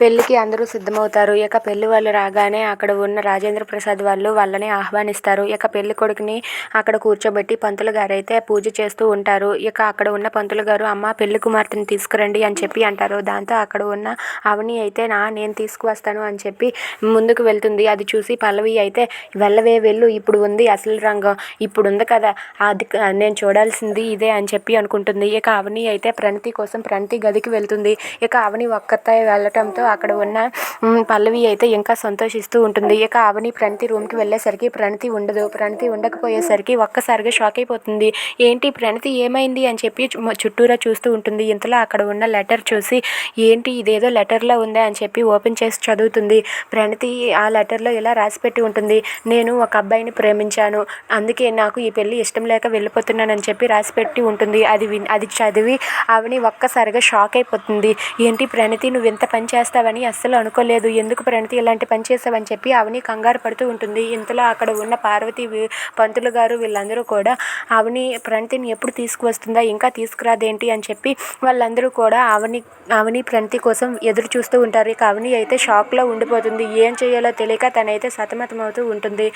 పెళ్ళికి అందరూ సిద్ధమవుతారు. ఇక పెళ్ళి వాళ్ళు రాగానే అక్కడ ఉన్న రాజేంద్ర ప్రసాద్ వాళ్ళు వాళ్ళని ఆహ్వానిస్తారు. ఇక పెళ్ళి కొడుకుని అక్కడ కూర్చోబెట్టి పంతులు గారు అయితే పూజ చేస్తూ ఉంటారు. ఇక అక్కడ ఉన్న పంతులు గారు అమ్మ పెళ్ళి కుమార్తెని తీసుకురండి అని చెప్పి అంటారు. దాంతో అక్కడ ఉన్న అవని అయితే నా నేను తీసుకువస్తాను అని చెప్పి ముందుకు వెళ్తుంది. అది చూసి పల్లవి అయితే వెళ్ళవే వెళ్ళు ఇప్పుడు ఉంది అసలు రంగం. ఇప్పుడు ఉంది కదా. అది నేను చూడాల్సింది ఇదే అని చెప్పి అనుకుంటుంది. ఇక అవని అయితే ప్రణతి కోసం ప్రణతి గదికి వెళ్తుంది. ఇక అవని ఒక్కతే వెళ్ళటంతో అక్కడ ఉన్న పల్లవి అయితే ఇంకా సంతోషిస్తూ ఉంటుంది. ఇక అవని ప్రణతి రూమ్కి వెళ్ళేసరికి ప్రణతి ఉండదు. ప్రణతి ఉండకపోయేసరికి ఒక్కసారిగా షాక్ అయిపోతుంది. ఏంటి ప్రణతి ఏమైంది అని చెప్పి చుట్టూరా చూస్తూ ఉంటుంది. ఇంతలో అక్కడ ఉన్న లెటర్ చూసి ఏంటి ఇదేదో లెటర్లో ఉందా? అని చెప్పి ఓపెన్ చేసి చదువుతుంది. ప్రణతి ఆ లెటర్లో ఇలా రాసిపెట్టి ఉంటుంది. నేను ఒక అబ్బాయిని ప్రేమించాను. అందుకే నాకు ఈ పెళ్ళి ఇష్టం లేక వెళ్ళిపోతున్నానని చెప్పి రాసిపెట్టి ఉంటుంది. అది విన్ అది చదివి అవని ఒక్కసారిగా షాక్ అయిపోతుంది. ఏంటి ప్రణతి నువ్వు ఇంత పని చేస్తావని అస్సలు అనుకోలేదు. ఎందుకు ప్రణతి ఇలాంటి పని చేసావని చెప్పి అవని కంగారు పడుతూ ఉంటుంది. ఇంతలో అక్కడ ఉన్న పార్వతి పంతులు గారు వీళ్ళందరూ కూడా అవని ప్రణతిని ఎప్పుడు తీసుకువస్తుందా ఇంకా తీసుకురాదేంటి అని చెప్పి వాళ్ళందరూ కూడా అవని అవని ప్రణతి కోసం ఎదురు చూస్తూ ఉంటారు. ఇక అవని అయితే షాక్లో ఉండిపోతుంది. ఏం చేయాలో తెలియక తనైతే సతమతమవుతూ ఉంటుంది.